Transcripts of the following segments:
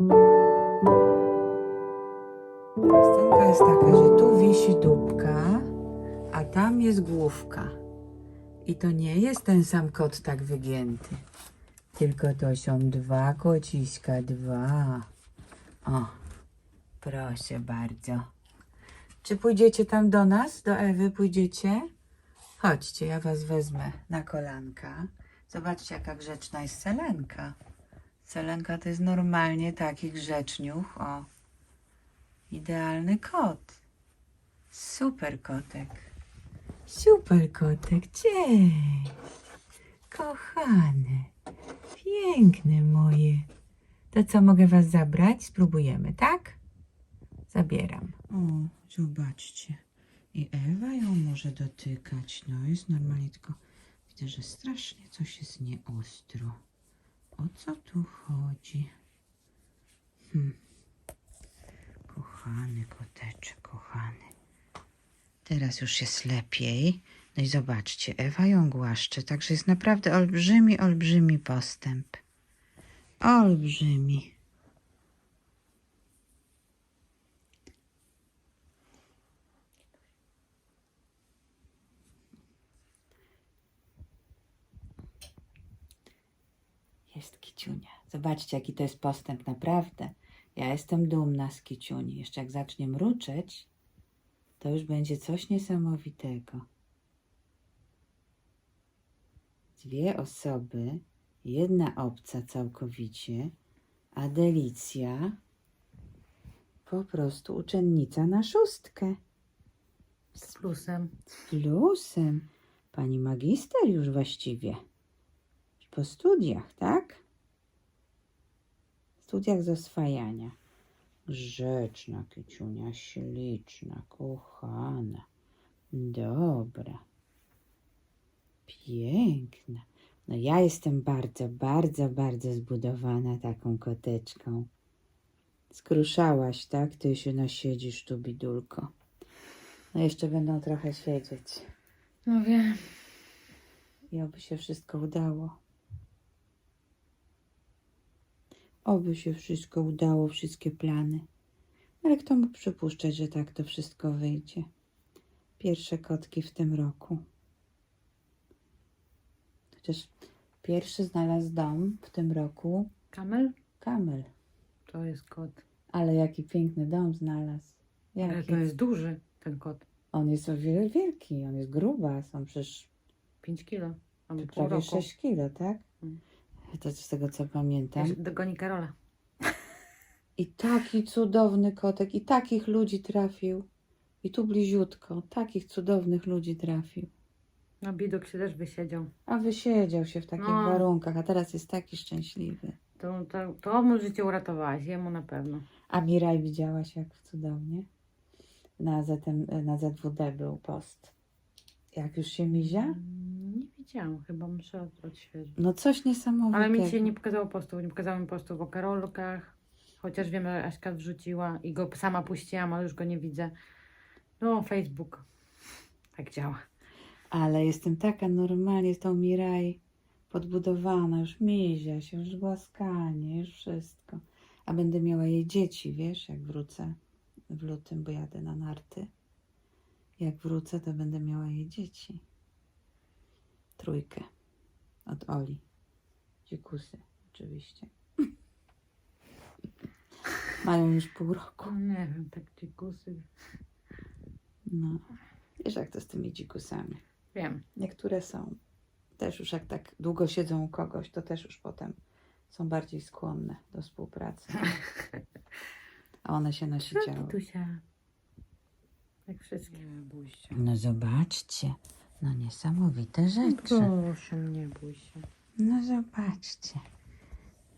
Scenka jest taka, że tu wisi dupka, a tam jest główka. I to nie jest ten sam kot tak wygięty. Tylko to są dwa kociska, dwa. O, proszę bardzo. Czy pójdziecie tam do nas, do Ewy pójdziecie? Chodźcie, ja was wezmę na kolanka. Zobaczcie, jaka grzeczna jest Selenka. Selenka to jest normalnie taki grzeczniuch, o. Idealny kot. Super kotek. Super kotek, cześć. Kochane, piękne moje. To co, mogę was zabrać? Spróbujemy, tak? Zabieram. O, zobaczcie. I Ewa ją może dotykać. No, jest normalnie, tylko widzę, że strasznie coś jest nieostro. O co tu chodzi? Hmm. Kochany koteczek, kochany. Teraz już jest lepiej. No i zobaczcie, Ewa ją głaszcze, także jest naprawdę olbrzymi, olbrzymi postęp. Olbrzymi. Jest Kiciunia. Zobaczcie, jaki to jest postęp, naprawdę. Ja jestem dumna z Kiciuni. Jeszcze jak zacznie mruczeć, to już będzie coś niesamowitego. Dwie osoby, jedna obca całkowicie, a Delicja po prostu uczennica na szóstkę. Z plusem. Z plusem. Pani magister już właściwie. Po studiach, tak? Studiach z oswajania. Grzeczna, Kiciunia, śliczna, kochana. Dobra. Piękna. No ja jestem bardzo, bardzo, bardzo zbudowana taką koteczką. Skruszałaś, tak? Ty się no siedzisz tu, bidulko. No jeszcze będą trochę siedzieć. No wiem. I oby się wszystko udało. Oby się wszystko udało, wszystkie plany. Ale kto mógł przypuszczać, że tak to wszystko wyjdzie? Pierwsze kotki w tym roku. Chociaż pierwszy znalazł dom w tym roku Kamel? Kamel. To jest kot. Ale jaki piękny dom znalazł. Ale Jaki? to jest duży ten kot. On jest o wiele wielki, on jest grubas, on przecież 5 kilo. Albo pół prawie roku. 6 kilo, tak? Mm. To z tego co pamiętam. Też Dogoni Karola. I taki cudowny kotek, i takich ludzi trafił. I tu bliziutko, takich cudownych ludzi trafił. No Bidok się też wysiedział. A wysiedział się w takich No. warunkach, a teraz jest taki szczęśliwy. To, to, to mu życie uratowałaś. Jemu na pewno. A Miraj widziałaś, jak cudownie? Na, ZM, na ZWD był post. Jak już się mizia? Nie widziałam. Chyba muszę od- odświeżyć. No coś niesamowitego. Ale mi dzisiaj nie pokazało postów. Nie pokazało mi postów o Karolkach. Chociaż wiem, że Aśka wrzuciła i go sama puściłam, ale już go nie widzę. No, Facebook. Tak działa. Ale jestem taka normalnie z tą Miraj podbudowana, już mizia się, już głaskanie, już wszystko. A będę miała jej dzieci, wiesz, jak wrócę w lutym, bo jadę na narty. Jak wrócę, to będę miała jej dzieci. Trójkę od Oli. Dzikusy, oczywiście. Mają już pół roku. No, nie wiem, tak dzikusy. No. Wiesz, jak to z tymi dzikusami. Wiem. Niektóre są też już jak tak długo siedzą u kogoś, to też już potem są bardziej skłonne do współpracy. A one się nasiedziały. Tusia. Jak wszystkie. No zobaczcie, no niesamowite rzeczy. Proszę, nie bój się. No zobaczcie.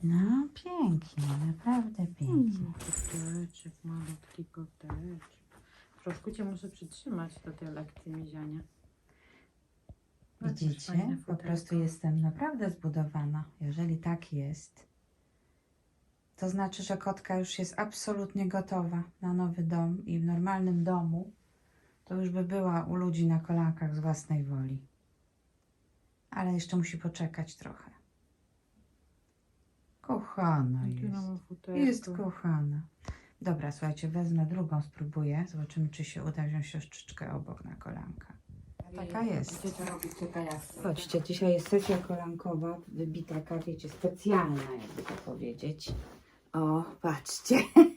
No pięknie, naprawdę pięknie. Koteczek, malutki koteczek. Troszkę cię muszę przytrzymać do tej lekcji miziania. Widzicie? fajne Po futerko. prostu jestem naprawdę zbudowana. Jeżeli tak jest, to znaczy, że kotka już jest absolutnie gotowa na nowy dom i w normalnym domu to już by była u ludzi na kolankach z własnej woli. Ale jeszcze musi poczekać trochę. kochana jest. Jest kochana. Dobra, słuchajcie, wezmę drugą, spróbuję. Zobaczymy, czy się uda wziąć siostrzyczkę obok na kolanka. Taka jest. Gdzie to robi? Czekaj, ja Chodźcie, dzisiaj jest sesja kolankowa, wybita taka, wiecie, specjalna, jakby to powiedzieć. O, patrzcie.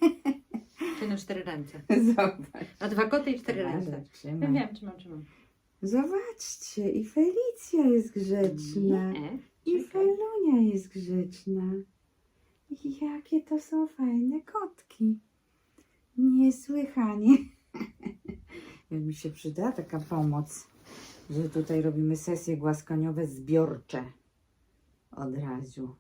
Na cztery ręce. Zobacz. A dwa koty i cztery ręce. Ja trzymaj. wiem, trzymam, trzymam. Zobaczcie, i Felicja jest grzeczna. Nie. I Czekaj. Felunia jest grzeczna. Jakie to są fajne kotki. Niesłychanie. Jak mi się przyda taka pomoc, że tutaj robimy sesje głaskaniowe zbiorcze. Od razu.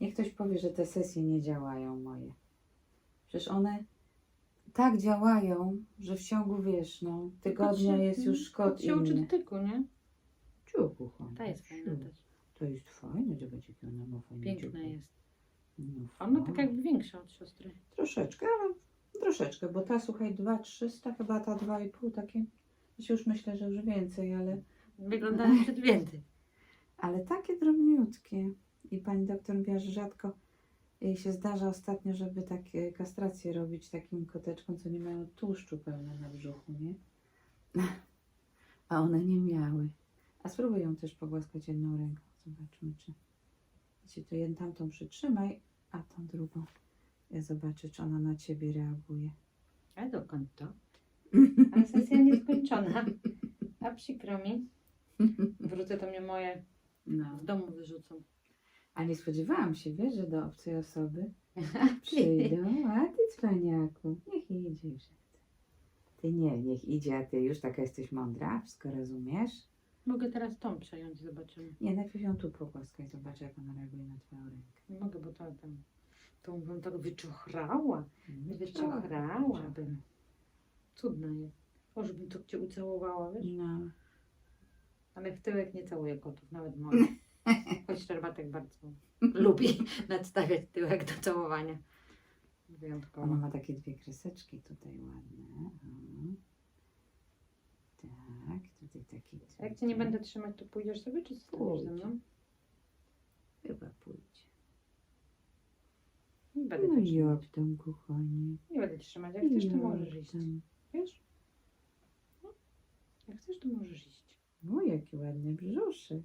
Niech ktoś powie, że te sesje nie działają moje. Przecież one tak działają, że w ciągu, wiesz, no, tygodnia jest już kot się uczy inny. dotyku, nie? Ciuchu, kochana, Ta jest fajna też. To jest fajne, zobacz jakie ona ma fajne Piękna ciuchy. jest. No, Ona tak fajne. jakby większa od siostry. Troszeczkę, ale troszeczkę, bo ta słuchaj 2,300, chyba ta 2,5 takie. Ja się już myślę, że już więcej, ale, Wygląda na przed więcej. ale takie drobniutkie. I pani doktor mówiła, że rzadko jej się zdarza ostatnio, żeby takie kastracje robić takim koteczkom, co nie mają tłuszczu pełno na brzuchu, nie? A one nie miały. A spróbuj ją też pogłaskać jedną ręką. Zobaczmy, czy. Wiecie, to jedną tamtą przytrzymaj, a tą drugą. Ja zobaczę, czy ona na ciebie reaguje. A dokąd to? A sesja nieskończona. A przykro mi. Wrócę, to mnie moje No. w domu wyrzucą. A nie spodziewałam się, wiesz, że do obcej osoby przyjdą. A ty cwaniaku, niech idzie już. Ty nie, niech idzie, a ty już taka jesteś mądra, wszystko rozumiesz? Mogę teraz tą przejąć, zobaczymy. Nie, najpierw ją tu pogłaskaj, zobacz jak ona reaguje na twoją rękę. Nie mogę, bo to tam... To bym tak wyczochrała. Wyczochrałabym. Cudna jest. Może bym to cię ucałowała, wiesz? No. Ale w tyłek nie całuję kotów, nawet moje. Szczerbatek bardzo lubi nadstawiać tyłek do całowania. Wyjątkowo. Ona ma takie dwie kreseczki tutaj ładne. O. Tak, tutaj taki. A jak cię nie będę trzymać, to pójdziesz sobie, czy zostaniesz ze mną? Chyba pójdzie. Nie będę No cię i trzymać. tam, kochanie? Nie będę cię trzymać. Jak chcesz, to możesz iść. Wiesz? No. Jak chcesz, to możesz iść. O, jaki ładny brzuszek.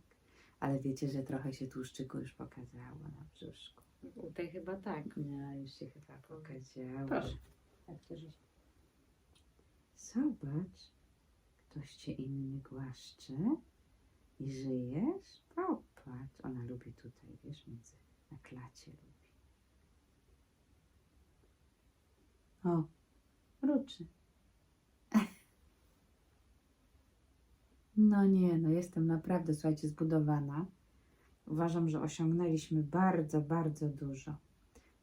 Ale wiecie, że trochę się tłuszczyku już pokazało na brzuszku. U tej chyba tak. No, już się chyba pokazało. Proszę. Iść. Zobacz, ktoś cię inny głaszcze i żyjesz? Popatrz, ona lubi tutaj, wiesz, między, na klacie lubi. O, mruczy. No nie, no jestem naprawdę, słuchajcie, zbudowana. Uważam, że osiągnęliśmy bardzo, bardzo dużo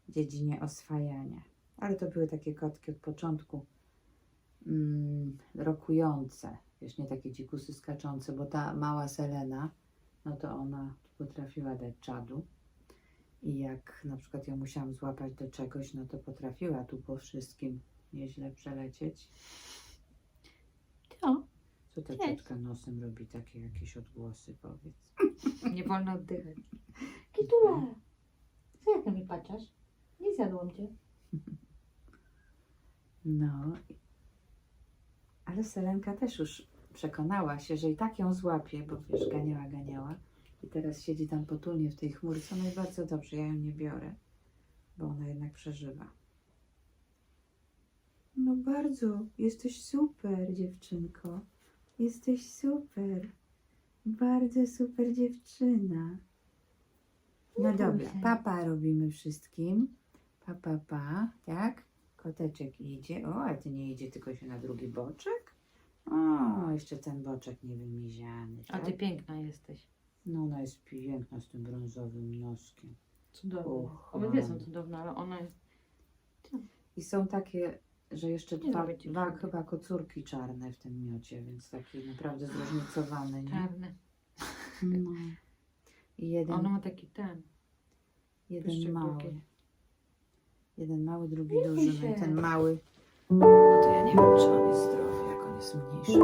w dziedzinie oswajania. Ale to były takie kotki od początku mm, rokujące, wiesz, nie takie dzikusy skaczące, bo ta mała Selena, no to ona potrafiła dać czadu. I jak na przykład ją musiałam złapać do czegoś, no to potrafiła tu po wszystkim nieźle przelecieć. To. Ta ciotka nosem robi takie jakieś odgłosy, powiedz. Nie wolno oddychać. Kitula! Co jak na mnie patrzysz? Nie zjadłam cię. No, ale Selenka też już przekonała się, że i tak ją złapie, bo wiesz, ganiała, ganiała. I teraz siedzi tam potulnie w tej chmurce. No i bardzo dobrze, ja ją nie biorę, bo ona jednak przeżywa. No bardzo, jesteś super, dziewczynko. Jesteś super. Bardzo super dziewczyna. No dobra, papa robimy wszystkim. Pa, pa, pa, tak? Koteczek idzie. O, a ty nie idzie, tylko się na drugi boczek? O, jeszcze ten boczek niewymiziany. A Tak? ty piękna jesteś. No, ona jest piękna z tym brązowym noskiem. Cudowna. Obydwie są cudowne, ale ona jest... I są takie, że jeszcze Nie dwa, lubię ci dwa chyba kocurki czarne w tym miocie, więc taki naprawdę zróżnicowany, nie? czarna. No. I jeden, Ona ma taki ten. jeden mały. Jeden mały, drugi Nie duży. No i się. ten mały. No to ja nie wiem, czy on jest zdrowy, jak on jest mniejszy.